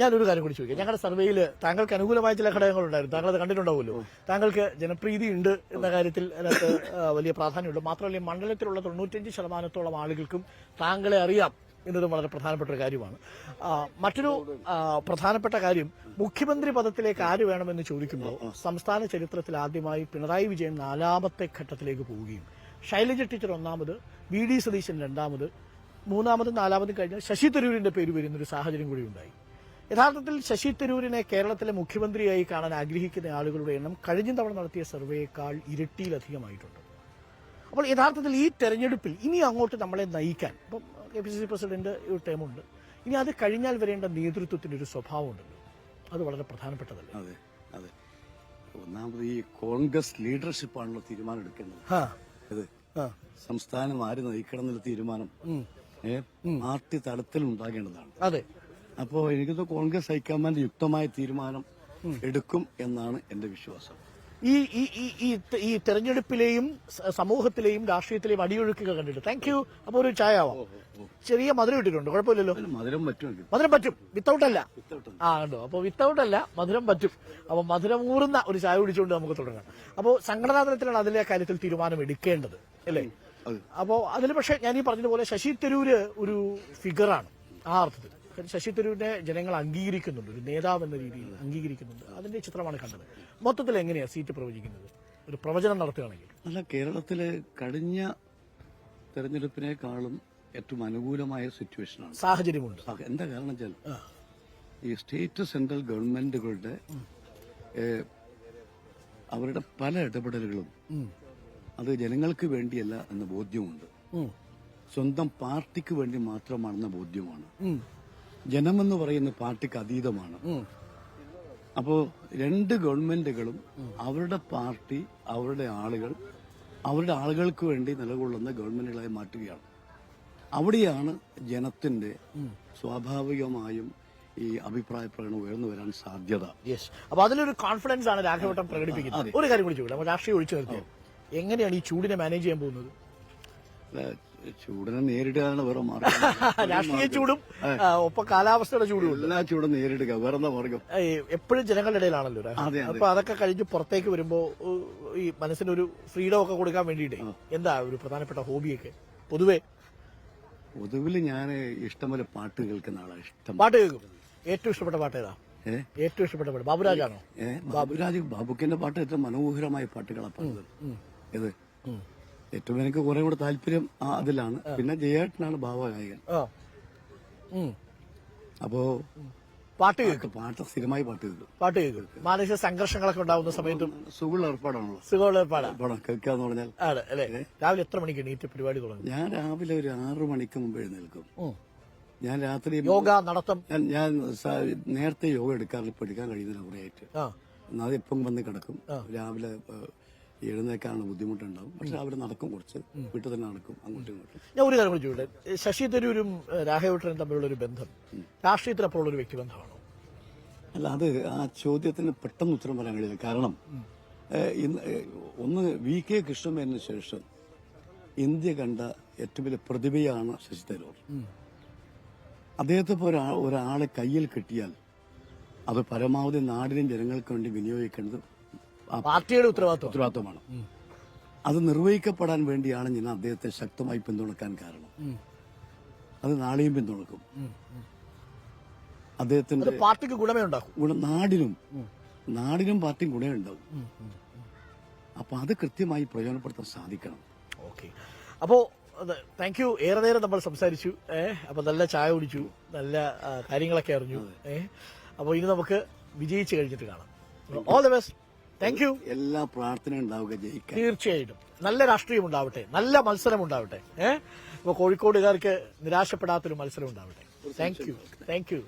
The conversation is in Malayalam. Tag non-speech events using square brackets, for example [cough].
ഞാനൊരു കാര്യം കൂടി ചോദിക്കാം. ഞങ്ങളുടെ സർവേയിൽ താങ്കൾക്ക് അനുകൂലമായ ചില ഘടകങ്ങളുണ്ടായിരുന്നു. താങ്കൾ അത് കണ്ടിട്ടുണ്ടാവുമല്ലോ താങ്കൾക്ക് ജനപ്രീതി ഉണ്ട് എന്ന കാര്യത്തിൽ അതിനകത്ത് വലിയ പ്രാധാന്യമുണ്ട്. മാത്രമല്ല മണ്ഡലത്തിലുള്ള തൊണ്ണൂറ്റഞ്ച് ശതമാനത്തോളം ആളുകൾക്കും താങ്കളെ അറിയാം എന്നതും വളരെ പ്രധാനപ്പെട്ട ഒരു കാര്യമാണ്. മറ്റൊരു പ്രധാനപ്പെട്ട കാര്യം മുഖ്യമന്ത്രി പദത്തിലേക്ക് ആര് വേണമെന്ന് ചോദിക്കുമ്പോൾ സംസ്ഥാന ചരിത്രത്തിൽ ആദ്യമായി പിണറായി വിജയൻ നാലാമത്തെ ഘട്ടത്തിലേക്ക് പോവുകയും ശൈലജ ടീച്ചർ ഒന്നാമത് വി ഡി സതീശൻ രണ്ടാമത് മൂന്നാമതും നാലാമതും കഴിഞ്ഞാൽ ശശി തരൂരിന്റെ പേര് വരുന്നൊരു സാഹചര്യം കൂടി ഉണ്ടായി. യഥാർത്ഥത്തിൽ ശശി തരൂരിനെ കേരളത്തിലെ മുഖ്യമന്ത്രിയായി കാണാൻ ആഗ്രഹിക്കുന്ന ആളുകളുടെ എണ്ണം കഴിഞ്ഞ തവണ നടത്തിയ സർവേയേക്കാൾ ഇരട്ടിയിലധികമായിട്ടുണ്ട്. അപ്പോൾ യഥാർത്ഥത്തിൽ ഈ തെരഞ്ഞെടുപ്പിൽ ഇനി അങ്ങോട്ട് നമ്മളെ നയിക്കാൻ ഇപ്പം K P C C president ഒരു ടേമുണ്ട്. ഇനി അത് കഴിഞ്ഞാൽ വരേണ്ട നേതൃത്വത്തിന്റെ ഒരു സ്വഭാവമുണ്ടല്ലോ. അത് വളരെ പ്രധാനപ്പെട്ടതല്ലേ? അതെ അതെ. ഒന്നാമത് ഈ കോൺഗ്രസ് ലീഡർഷിപ്പാണല്ലോ തീരുമാനം എടുക്കേണ്ടത്. സംസ്ഥാനം ആര് നയിക്കണം എന്നുള്ള തീരുമാനം പാർട്ടി തലത്തിൽ ഉണ്ടാകേണ്ടതാണ് അതെ. അപ്പോ എനിക്കത് കോൺഗ്രസ് ഹൈക്കമാൻഡ് യുക്തമായ തീരുമാനം എടുക്കും എന്നാണ് എന്റെ വിശ്വാസം. ഈ ഈ ഈ ഈ തെരഞ്ഞെടുപ്പിലെയും സമൂഹത്തിലെയും രാഷ്ട്രീയത്തിലെയും അടിയൊഴുക്കുക കണ്ടിട്ട്. താങ്ക് യു അപ്പൊ ഒരു ചായ ആവാം ചെറിയ മധുരം ഇട്ടിട്ടുണ്ട്. കുഴപ്പമില്ലല്ലോ? മധുരം പറ്റും മധുരം പറ്റും. വിത്തൗട്ട് അല്ല. ആ ഉണ്ടോ അപ്പൊ വിത്തൗട്ട് അല്ല മധുരം പറ്റും. അപ്പൊ മധുരം ഊറുന്ന ഒരു ചായ കുടിച്ചുകൊണ്ട് നമുക്ക് തുടങ്ങാം. അപ്പോ സംഘടനാ തലത്തിലാണ് അതിലെ കാര്യത്തിൽ തീരുമാനം എടുക്കേണ്ടത്. അല്ലേ? അപ്പോൾ അപ്പോ അതിൽ പക്ഷെ ഞാൻ ഈ പറഞ്ഞതുപോലെ ശശി തരൂര് ഒരു ഫിഗറാണ് ആ അർത്ഥത്തിൽ ശശി തരൂരിനെ ജനങ്ങൾ അംഗീകരിക്കുന്നുണ്ട് ഒരു നേതാവ് എന്ന രീതിയിൽ അംഗീകരിക്കുന്നുണ്ട്. അതിന്റെ ചിത്രമാണ് കണ്ടത്. മൊത്തത്തിൽ എങ്ങനെയാ സീറ്റ് പ്രവചിക്കുന്നത്? ഒരു പ്രവചനം നടത്തുകയാണെങ്കിൽ. അല്ല കേരളത്തിലെ കഴിഞ്ഞ തെരഞ്ഞെടുപ്പിനേക്കാളും ഏറ്റവും അനുകൂലമായ സിറ്റുവേഷനാണ്. സാഹചര്യമുണ്ട്. എന്താ കാരണം വെച്ചാൽ ഈ സ്റ്റേറ്റ് സെൻട്രൽ ഗവൺമെന്റുകളുടെ അവരുടെ പല ഇടപെടലുകളും അത് ജനങ്ങൾക്ക് വേണ്ടിയല്ല എന്ന ബോധ്യമുണ്ട്. സ്വന്തം പാർട്ടിക്ക് വേണ്ടി മാത്രമാണെന്ന ബോധ്യമാണ്. ജനമെന്ന് പറയുന്ന പാർട്ടിക്ക് അതീതമാണ്. അപ്പോ രണ്ട് ഗവൺമെന്റുകളും അവരുടെ പാർട്ടി അവരുടെ ആളുകൾ അവരുടെ ആളുകൾക്ക് വേണ്ടി നിലകൊള്ളുന്ന ഗവൺമെന്റുകളായി മാറ്റുകയാണ്. അവിടെയാണ് ജനത്തിന്റെ സ്വാഭാവികമായും ഈ അഭിപ്രായ പ്രകടനം ഉയർന്നു വരാൻ സാധ്യത. യെസ് അപ്പൊ അതിലൊരു കോൺഫിഡൻസ് ആണ് രാഘവട്ടം പ്രകടിപ്പിക്കുന്നത്. ഒരു കാര്യം കൂടി ചോദിക്കാം രാഷ്ട്രീയം ഒഴിച്ചു നിർത്തി എങ്ങനെയാണ് ഈ ചൂടിനെ മാനേജ് ചെയ്യാൻ പോകുന്നത്? ചൂടിനെ നേരിടുകയാണ് വേറെ മാർഗം. [laughs] രാഷ്ട്രീയ ചൂടും ഒപ്പം കാലാവസ്ഥയുടെ ചൂടും എല്ലാ ചൂടും നേരിടുക വേറെ എന്താ മാർഗം? എപ്പോഴും ജനങ്ങളുടെ ഇടയിലാണല്ലോ. അപ്പൊ അതൊക്കെ കഴിഞ്ഞ് പുറത്തേക്ക് വരുമ്പോ ഈ മനസ്സിനൊരു ഫ്രീഡം ഒക്കെ കൊടുക്കാൻ വേണ്ടിയിട്ട് എന്താ ഒരു പ്രധാനപ്പെട്ട ഹോബിയൊക്കെ പൊതുവേ? പൊതുവിൽ ഞാൻ ഇഷ്ടംപോലെ പാട്ട് കേൾക്കുന്ന ആളാണ് ഇഷ്ടം. പാട്ട് കേൾക്കും. ഏറ്റവും ഇഷ്ടപ്പെട്ട പാട്ട് ഏതാ? ഏറ്റവും ഇഷ്ടപ്പെട്ട പാട്ട് ബാബുരാജാണോ? ബാബുരാജ് ബാബുക്കിന്റെ പാട്ട് ഏറ്റവും മനോഹരമായ പാട്ടുകളാണ് പാടുന്നത്. ഇത് ഏറ്റവും എനിക്ക് കുറെ കൂടെ താല്പര്യം ആ അതിലാണ്. പിന്നെ ജയേട്ടനാണ് ഭാവഗായകൻ. അപ്പോ പാട്ട് കേൾക്കും. പാട്ട് സ്ഥിരമായി പാട്ട് കേൾക്കും. പാട്ട് കേൾക്കും. മാനസിക സംഘർഷങ്ങളൊക്കെ ഉണ്ടാവുന്ന സമയത്തും സുഖമുള്ള ഏർപ്പാടാണല്ലോ. സുഖമുള്ള ഏർപ്പാടാണ് പാടാം കേൾക്കാന്ന് പറഞ്ഞാൽ. രാവിലെ എത്ര മണിക്ക് എണീറ്റ് പരിപാടി തുടങ്ങും? ഞാൻ രാവിലെ ഒരു ആറു മണിക്ക് മുമ്പ് എഴുന്നേൽക്കും. ഞാൻ രാത്രി യോഗ നടത്തം? ഞാൻ നേരത്തെ യോഗ എടുക്കാറില്ല. പഠിക്കാൻ കഴിയുന്നില്ല കുറെ ആയിട്ട് എന്നാൽ ഇപ്പം എപ്പം വന്ന് കിടക്കും. രാവിലെ എഴുന്നേക്കാനുള്ള ബുദ്ധിമുട്ടുണ്ടാവും. പക്ഷെ അവർ നടക്കും കുറച്ച്. വീട്ടിൽ തന്നെ നടക്കും. അങ്ങോട്ടും ഇങ്ങോട്ടും. ഞാൻ ഒരു കാര്യം കൂടി ചോദിക്കട്ടെ. ശശി തരൂരും രാഹേട്ടരും രാഘവേട്ടനും തമ്മിലുള്ള ഒരു ബന്ധം രാഷ്ട്രീയത്തിൽ അപ്പോഴുള്ള ഒരു വ്യക്തിബന്ധമാണോ? അല്ല അത് ആ ചോദ്യത്തിന് പെട്ടെന്ന് ഉത്തരം പറയാൻ കഴിയില്ല. കാരണം ഇന്ന് ഒന്ന് വി കെ കൃഷ്ണമേനു ശേഷം ഇന്ത്യ കണ്ട ഏറ്റവും വലിയ പ്രതിഭയാണ് ശശി തരൂർ. അദ്ദേഹത്തെ പോലെ ഒരാളെ കയ്യിൽ കിട്ടിയാൽ അത് പരമാവധി നാടിനും ജനങ്ങൾക്ക് വേണ്ടി വിനിയോഗിക്കേണ്ടത് പാർട്ടിയുടെ ഉത്തരവാദിത്വം. ഉത്തരവാദിത്വമാണ്. അത് നിർവഹിക്കപ്പെടാൻ വേണ്ടിയാണ് ഞാൻ അദ്ദേഹത്തെ ശക്തമായി പിന്തുണക്കാൻ കാരണം. അത് നാളെയും പിന്തുണക്കും. അദ്ദേഹത്തിന്റെ പാർട്ടിക്ക് ഗുണമേ ഉണ്ടാക്കും. ഗുണം നാടിനും നാടിനും പാർട്ടിയും ഗുണമുണ്ടാവും അപ്പൊ അത് കൃത്യമായി പ്രയോജനപ്പെടുത്താൻ സാധിക്കണം. ഓക്കെ. അപ്പോ താങ്ക് യു ഏറെ നേരം നമ്മൾ സംസാരിച്ചു. ഏഹ് അപ്പൊ നല്ല ചായ കുടിച്ചു. നല്ല കാര്യങ്ങളൊക്കെ അറിഞ്ഞു. ഏഹ് അപ്പൊ ഇനി നമുക്ക് വിജയിച്ചു കഴിഞ്ഞിട്ട് കാണാം. All the best thank you എല്ലാ പ്രാർത്ഥനയും ഉണ്ടാവുക ജയിക്കാൻ. തീർച്ചയായിട്ടും. നല്ല രാഷ്ട്രീയം ഉണ്ടാവട്ടെ. നല്ല മത്സരം ഉണ്ടാവട്ടെ. ഏഹ് കോഴിക്കോടുകാർക്ക് നിരാശപ്പെടാത്തൊരു മത്സരം ഉണ്ടാവട്ടെ. Thank you thank you